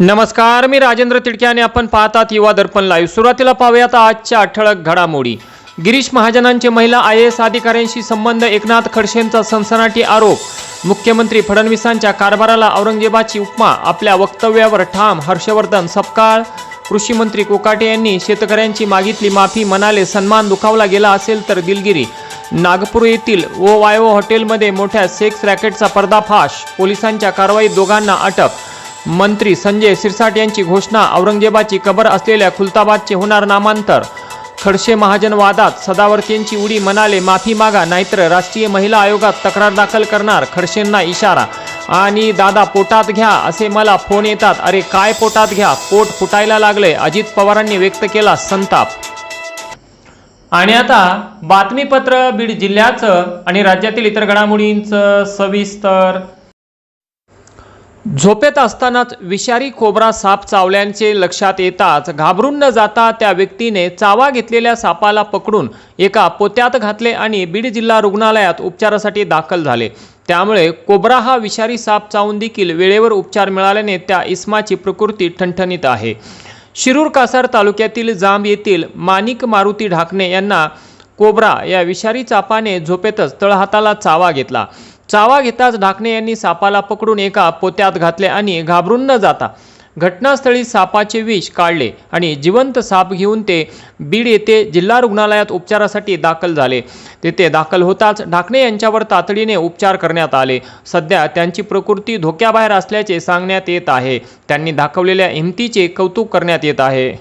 नमस्कार मी राजेंद्र तिडके आणि आपण पाहतात युवा दर्पण लाईव्ह सुरुवातीला पाहूयात आजच्या ठळक घडामोडी. गिरीश महाजनांचे महिला आय एस अधिकाऱ्यांशी संबंध एकनाथ खडसेंचा सनसनाटी आरोप. मुख्यमंत्री फडणवीसांच्या कारभाराला औरंगजेबाची उपमा आपल्या वक्तव्यावर ठाम हर्षवर्धन सपकाळ. कृषी मंत्री कोकाटे यांनी शेतकऱ्यांची मागितली माफी म्हणाले सन्मान दुखावला गेला असेल तर दिलगिरी. नागपूर येथील ओ वायओ हॉटेलमध्ये मोठ्या सेक्स रॅकेटचा पर्दाफाश पोलिसांच्या कारवाईत दोघांना अटक. मंत्री संजय सिरसाट यांची घोषणा औरंगजेबाची कबर असलेल्या खुलताबादचे होणार नामांतर. खडसे महाजन वादात सदावर्तींची उडी म्हणाले माफी मागा नाहीतर राष्ट्रीय महिला आयोगात तक्रार दाखल करणार खडसेंना इशारा. आणि दादा पोटात घ्या असे मला फोन येतात. अरे काय पोटात घ्या? पोट फुटायला लागले अजित पवारांनी व्यक्त केला संताप. आणि आता बातमीपत्र बीड जिल्ह्याचं आणि राज्यातील इतर घडामोडींचं सविस्तर झोपेत असतानाच विषारी कोबरा साप चावल्यांचे लक्षात येताच घाबरून न जाता त्या व्यक्तीने चावा घेतलेल्या सापाला पकडून एका पोत्यात घातले आणि बीड जिल्हा रुग्णालयात उपचारासाठी दाखल झाले. त्यामुळे कोबरा हा विषारी साप चावून देखील वेळेवर उपचार मिळाल्याने त्या इस्माची प्रकृती ठणठणीत आहे. शिरूर कासार तालुक्यातील जांब येथील मानिक मारुती ढाकणे यांना कोबरा या विषारी चापाने झोपेतच तळहाताला चावा घेतला. चावा घेताच ढाकणे यांनी सापाला पकडून एका पोत्यात घातले आणि घाबरून न जाता घटनास्थळी सापाचे विष काढले आणि जिवंत साप घेऊन ते बीड येथे जिल्हा रुग्णालयात उपचारासाठी दाखल झाले. तेथे दाखल होताच ढाकणे यांच्यावर तातडीने उपचार करण्यात आले. सध्या त्यांची प्रकृती धोक्याबाहेर असल्याचे सांगण्यात येत आहे. त्यांनी दाखवलेल्या हिमतीचे कौतुक करण्यात येत आहे.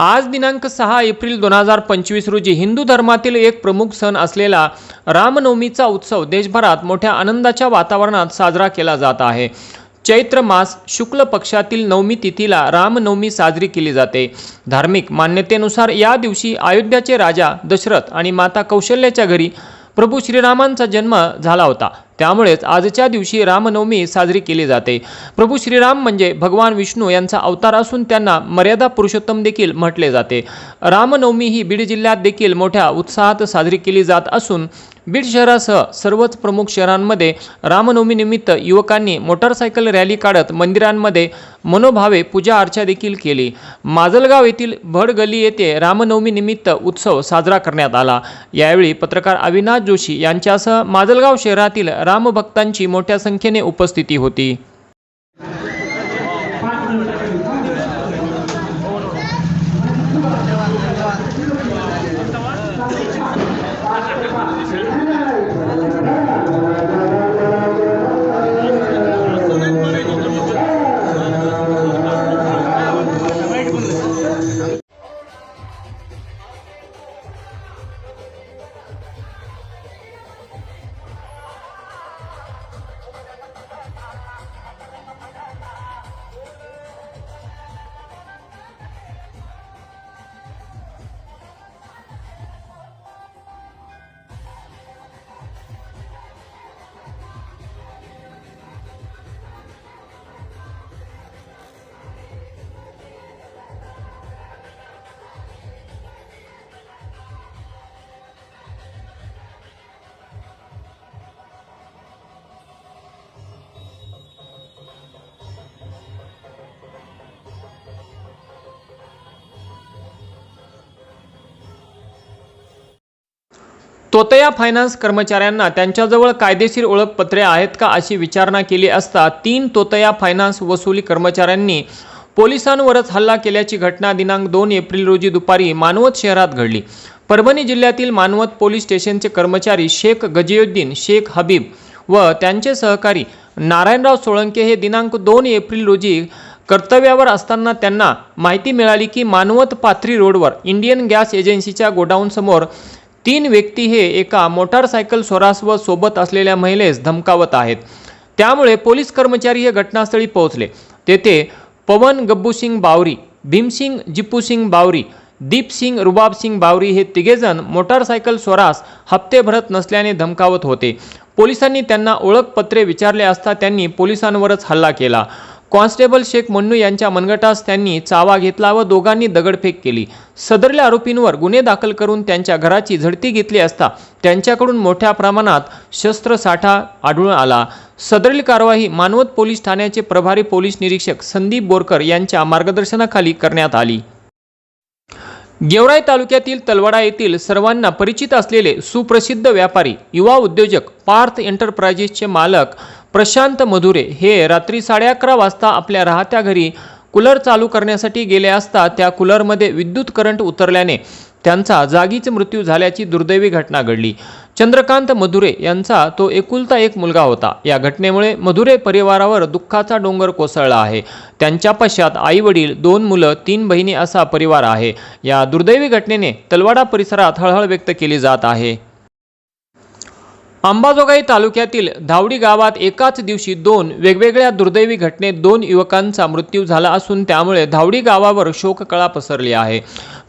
आज दिनांक सहा एप्रिल दोन हजार पंचवीस रोजी हिंदू धर्मातील एक प्रमुख सण असलेला रामनवमीचा उत्सव देशभरात मोठ्या आनंदाच्या वातावरणात साजरा केला जात आहे. चैत्र मास शुक्ल पक्षातील नवमी तिथीला रामनवमी साजरी केली जाते. धार्मिक मान्यतेनुसार या दिवशी अयोध्याचे राजा दशरथ आणि माता कौशल्याच्या घरी प्रभू श्रीरामांचा जन्म झाला होता. त्यामुळेच आजच्या दिवशी रामनवमी साजरी केली जाते. प्रभू श्रीराम म्हणजे भगवान विष्णू यांचा अवतार असून त्यांना मर्यादा पुरुषोत्तम देखील म्हटले जाते. रामनवमी ही बीड जिल्ह्यात देखील मोठ्या उत्साहात साजरी केली जात असून बीड शहरासह सर्वच प्रमुख शहरांमध्ये रामनवमीनिमित्त युवकांनी मोटारसायकल रॅली काढत मंदिरांमध्ये मनोभावे पूजा अर्चा देखील केली. माजलगाव येथील भड येथे रामनवमीनिमित्त उत्सव साजरा करण्यात आला. यावेळी पत्रकार अविनाश जोशी यांच्यासह माजलगाव शहरातील रामभक्तांची मोठ्या संख्येने उपस्थिती होती. तोतया फायनान्स कर्मचाऱ्यांना त्यांच्याजवळ कायदेशीर ओळखपत्रे आहेत का अशी विचारणा केली असता तीन तोतया फायनान्स वसुली कर्मचाऱ्यांनी पोलिसांवरच हल्ला केल्याची घटना दिनांक दोन एप्रिल रोजी दुपारी मानवत शहरात घडली. परभणी जिल्ह्यातील मानवत पोलीस स्टेशनचे कर्मचारी शेख गजियुद्दीन शेख हबीब व त्यांचे सहकारी नारायणराव सोळंके हे दिनांक दोन एप्रिल रोजी कर्तव्यावर असताना त्यांना माहिती मिळाली की मानवत पाथरी रोडवर इंडियन गॅस एजन्सीच्या गोडाऊनसमोर तीन व्यक्ती हे एका मोटारसायकल स्वरास व सोबत असलेल्या महिलेस धमकावत आहेत. त्यामुळे पोलीस कर्मचारी हे घटनास्थळी पोहोचले. तेथे पवन गब्बूसिंग बावरी भीमसिंग जिपूसिंग बावरी दीपसिंग रुबाबसिंग बावरी हे तिघेजण मोटारसायकल स्वरास हप्ते भरत नसल्याने धमकावत होते. पोलिसांनी त्यांना ओळखपत्रे विचारले असता त्यांनी पोलिसांवरच हल्ला केला. कॉन्स्टेबल शेख मन्नू यांच्या मनगटास त्यांनी चावा घेतला व दोघांनी दगडफेक केली. सदरल्या आरोपींवर गुन्हे दाखल करून त्यांच्या घराची झडती घेतली असता त्यांच्याकडून मोठ्या प्रमाणात शस्त्रसाठा आढळून आला. सदरील कारवाई मानवत पोलीस ठाण्याचे प्रभारी पोलीस निरीक्षक संदीप बोरकर यांच्या मार्गदर्शनाखाली करण्यात आली. गेवराई तालुक्यातील तलवाडा येथील सर्वांना परिचित असलेले सुप्रसिद्ध व्यापारी युवा उद्योजक पार्थ एंटरप्राइजेसचे मालक प्रशांत मधुरे हे रात्री साडे अकरा वाजता आपल्या राहत्या घरी कूलर चालू करण्यासाठी गेले असता त्या कूलरमध्ये विद्युत करंट उतरल्याने त्यांचा जागीच मृत्यू झाल्याची दुर्दैवी घटना घडली. चंद्रकांत मधुरे यांचा तो एकुलता एक मुलगा होता. या घटनेमुळे मधुरे परिवारावर दुःखाचा डोंगर कोसळला आहे. त्यांच्या पश्चात आई वडील दोन मुलं तीन बहिणी असा परिवार आहे. या दुर्दैवी घटनेने तलवाडा परिसरात हळहळ व्यक्त केली जात आहे. अंबाजोगाई तालुक्यातील धावडी गावात एकाच दिवशी दोन वेगवेगळ्या दुर्दैवी घटनेत दोन युवकांचा मृत्यू झाला असून त्यामुळे धावडी गावावर शोककळा पसरली आहे.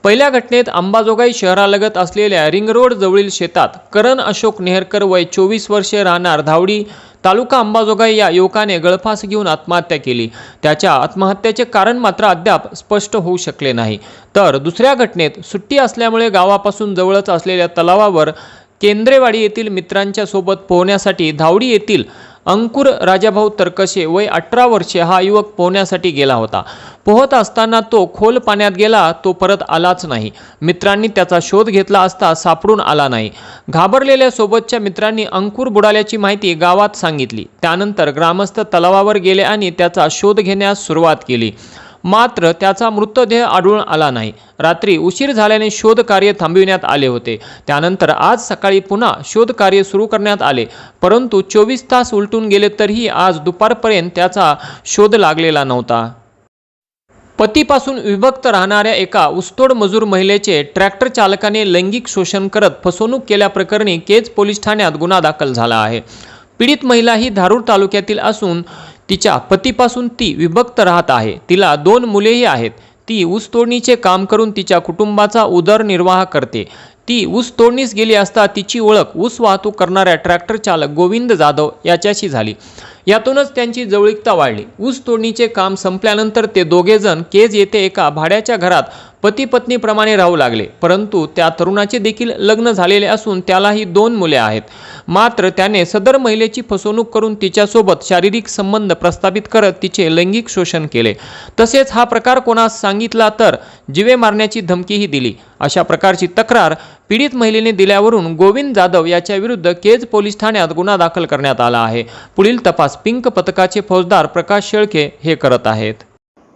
पहिल्या घटनेत अंबाजोगाई शहरालगत असलेल्या रिंग रोड जवळील शेतात करण अशोक नेहरकर वय चोवीस वर्षे राहणार धावडी तालुका अंबाजोगाई या युवकाने गळफास घेऊन आत्महत्या केली. त्याच्या आत्महत्येचे कारण मात्र अद्याप स्पष्ट होऊ शकले नाही. तर दुसऱ्या घटनेत सुट्टी असल्यामुळे गावापासून जवळच असलेल्या तलावावर केंद्रेवाडी येथील मित्रांच्या सोबत पोहण्यासाठी धावडी येथील अंकुर राजाभाऊ तरकशे वय अठरा वर्षे हा युवक पोहण्यासाठी गेला होता. पोहत असताना तो खोल पाण्यात गेला तो परत आलाच नाही. मित्रांनी त्याचा शोध घेतला असता सापडून आला नाही. घाबरलेल्या सोबतच्या मित्रांनी अंकुर बुडाल्याची माहिती गावात सांगितली. त्यानंतर ग्रामस्थ तलावावर गेले आणि त्याचा शोध घेण्यास सुरुवात केली. मात्र त्याचा मृतदेह आढळून आला नाही. रात्री उशीर झाल्याने शोधकार्य थांबविण्यात आले होते. त्यानंतर आज सकाळी पुन्हा शोधकार्य सुरू करण्यात आले. परंतु चोवीस तास उलटून गेले तरीही आज दुपारपर्यंत त्याचा शोध लागलेला नव्हता. पतीपासून विभक्त राहणाऱ्या एका उस्तोड मजूर महिलेचे ट्रॅक्टर चालकाने लैंगिक शोषण करत फसवणूक केल्याप्रकरणी केज पोलीस ठाण्यात गुन्हा दाखल झाला आहे. पीडित महिला ही धारूर तालुक्यातील असून तिच्या पतीपासून ती विभक्त राहत आहे. तिला दोन मुलेही आहेत. ती ऊस तोडणीचे काम करून तिच्या कुटुंबाचा उदरनिर्वाह करते. ती ऊस तोडणीस गेली असता तिची ओळख ऊस वाहतूक करणाऱ्या ट्रॅक्टर चालक गोविंद जाधव याच्याशी झाली. यातूनच त्यांची जवळीकता वाढली. ऊस तोडणीचे काम संपल्यानंतर ते दोघेजण केज येथे एका भाड्याच्या घरात पती पत्नीप्रमाणे राहू लागले. परंतु त्या तरुणाचे देखील लग्न झालेले असून त्यालाही दोन मुले आहेत. मात्र त्याने सदर महिलेची फसवणूक करून तिच्यासोबत शारीरिक संबंध प्रस्थापित करत तिचे लैंगिक शोषण केले. तसेच हा प्रकार कोणास सांगितला तर जिवे मारण्याची धमकीही दिली. अशा प्रकारची तक्रार पीडित महिलेने दिल्यावरून गोविंद जाधव याच्या विरुद्ध केज पोलीस ठाण्यात गुन्हा दाखल करण्यात आला आहे. पुढील तपास पिंक पथकाचे फौजदार प्रकाश शेळके हे करत आहेत.